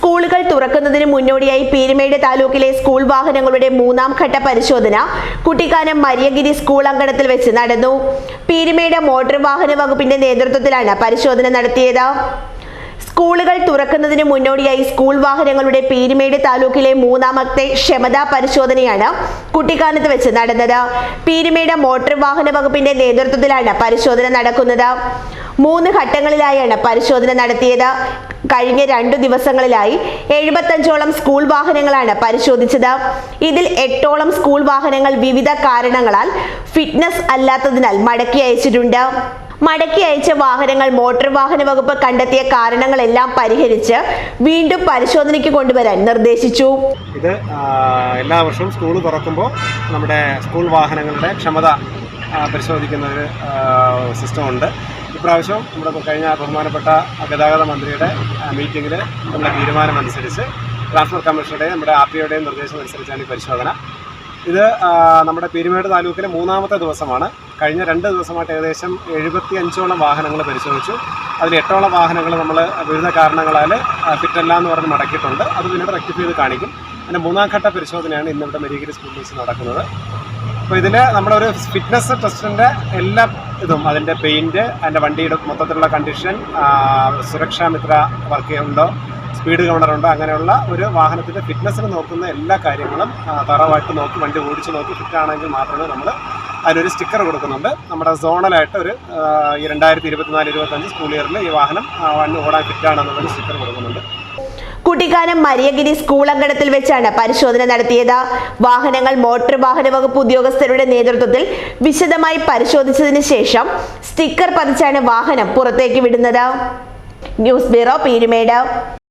സ്കൂളുകൾ തുറക്കുന്നതിന് മുന്നോടിയായി പീരുമേട് താലൂക്കിലെ സ്കൂൾ വാഹനങ്ങളുടെ മൂന്നാം ഘട്ട പരിശോധന കുട്ടിക്കാനം മരിയഗിരി സ്കൂൾ അങ്കണത്തിൽ വെച്ച് നടന്നു. പീരുമേട് മോട്ടോർ വാഹന വകുപ്പിന്റെ നേതൃത്വത്തിലാണ് പരിശോധന നടത്തിയത്. സ്കൂളുകൾ തുറക്കുന്നതിന് മുന്നോടിയായി സ്കൂൾ വാഹനങ്ങളുടെ പീരുമേട് താലൂക്കിലെ മൂന്നാമത്തെ ക്ഷമതാ പരിശോധനയാണ് കുട്ടിക്കാനത്ത് വെച്ച് നടന്നത്. പീരുമേട് മോട്ടോർ വാഹന വകുപ്പിന്റെ നേതൃത്വത്തിലാണ് പരിശോധന നടക്കുന്നത്. മൂന്ന് ഘട്ടങ്ങളിലായാണ് പരിശോധന നടത്തിയത്. കഴിഞ്ഞ രണ്ടു ദിവസങ്ങളിലായി എഴുപത്തഞ്ചോളം സ്കൂൾ വാഹനങ്ങളാണ് പരിശോധിച്ചത്. ഇതിൽ എട്ടോളം സ്കൂൾ വാഹനങ്ങൾ വിവിധ കാരണങ്ങളാൽ ഫിറ്റ്നസ് അല്ലാത്തതിനാൽ മടക്കി അയച്ചിട്ടുണ്ട്. മടക്കി അയച്ച വാഹനങ്ങൾ മോട്ടോർ വാഹന വകുപ്പ് കണ്ടെത്തിയ കാരണങ്ങളെല്ലാം പരിഹരിച്ച് വീണ്ടും പരിശോധനയ്ക്ക് കൊണ്ടുവരാൻ നിർദ്ദേശിച്ചു. ഇത് എല്ലാ വർഷവും സ്കൂൾ തുറക്കുമ്പോൾ നമ്മുടെ സ്കൂൾ വാഹനങ്ങളുടെ ക്ഷമത പരിശോധിക്കുന്ന ഒരു സിസ്റ്റം ഉണ്ട്. ഇപ്രാവശ്യം നമ്മുടെ കഴിഞ്ഞ ബഹുമാനപ്പെട്ട ഗതാഗത മന്ത്രിയുടെ മീറ്റിങ്ങിൽ നമ്മുടെ തീരുമാനമനുസരിച്ച് ട്രാൻസ്പോർട്ട് കമ്മീഷണറുടെയും നമ്മുടെ ആർ ടി ഒയുടെയും നിർദ്ദേശം അനുസരിച്ചാണ് ഈ പരിശോധന. ഇത് നമ്മുടെ പെരുമേട് താലൂക്കിലെ മൂന്നാമത്തെ ദിവസമാണ്. കഴിഞ്ഞ രണ്ട് ദിവസമായിട്ട് ഏകദേശം എഴുപത്തി അഞ്ചോളം വാഹനങ്ങൾ പരിശോധിച്ചു. അതിൽ എട്ടോളം വാഹനങ്ങൾ നമ്മൾ വിവിധ കാരണങ്ങളാൽ ഫിറ്റല്ല എന്ന് പറഞ്ഞ് മടക്കിയിട്ടുണ്ട്. അത് പിന്നീട് റെക്ടിഫൈ ചെയ്ത് കാണിക്കും. അതിന്റെ മൂന്നാം ഘട്ട പരിശോധനയാണ് ഇന്നിവിടെ മെരീഗിരി സ്കൂൾ ബസ് നടക്കുന്നത്. അപ്പോൾ ഇതിൽ നമ്മളൊരു ഫിറ്റ്നസ് ടെസ്റ്റിന്റെ എല്ലാ ഇതും അതിന്റെ പെയിന്റ് അതിന്റെ വണ്ടിയുടെ മൊത്തത്തിലുള്ള കണ്ടീഷൻ സുരക്ഷാ മിത്ര വർക്ക് ഉണ്ടോ സ്പീഡ് ഉണ്ടോ അങ്ങനെയുള്ള ഒരു വാഹനത്തിന്റെ ഫിറ്റ്നസ്സിന് നോക്കുന്ന എല്ലാ കാര്യങ്ങളും തറവായിട്ട് നോക്കി വണ്ടി ഓടിച്ച് നോക്കി ഫിറ്റ് ആണെങ്കിൽ മാത്രമേ നമ്മൾ അതിനൊരു സ്റ്റിക്കർ കൊടുക്കുന്നുണ്ട്. നമ്മുടെ സോണലായിട്ട് ഒരു രണ്ടായിരത്തി ഇരുപത്തിനാല് ഇരുപത്തഞ്ച് സ്കൂൾ ഇയറിൽ ഈ വാഹനം വണ്ടി ഓടാൻ ഫിറ്റാണെന്നുള്ളൊരു സ്റ്റിക്കർ കൊടുക്കുന്നുണ്ട്. കുട്ടിക്കാനം മരിയഗിരി സ്കൂൾ അങ്കണത്തിൽ വെച്ചാണ് പരിശോധന നടത്തിയത്. വാഹനങ്ങൾ മോട്ടോർ വാഹന വകുപ്പ് ഉദ്യോഗസ്ഥരുടെ നേതൃത്വത്തിൽ വിശദമായി പരിശോധിച്ചതിന് ശേഷം സ്റ്റിക്കർ പതിച്ചാണ് വാഹനം പുറത്തേക്ക് വിടുന്നത്. News bureau Peermade.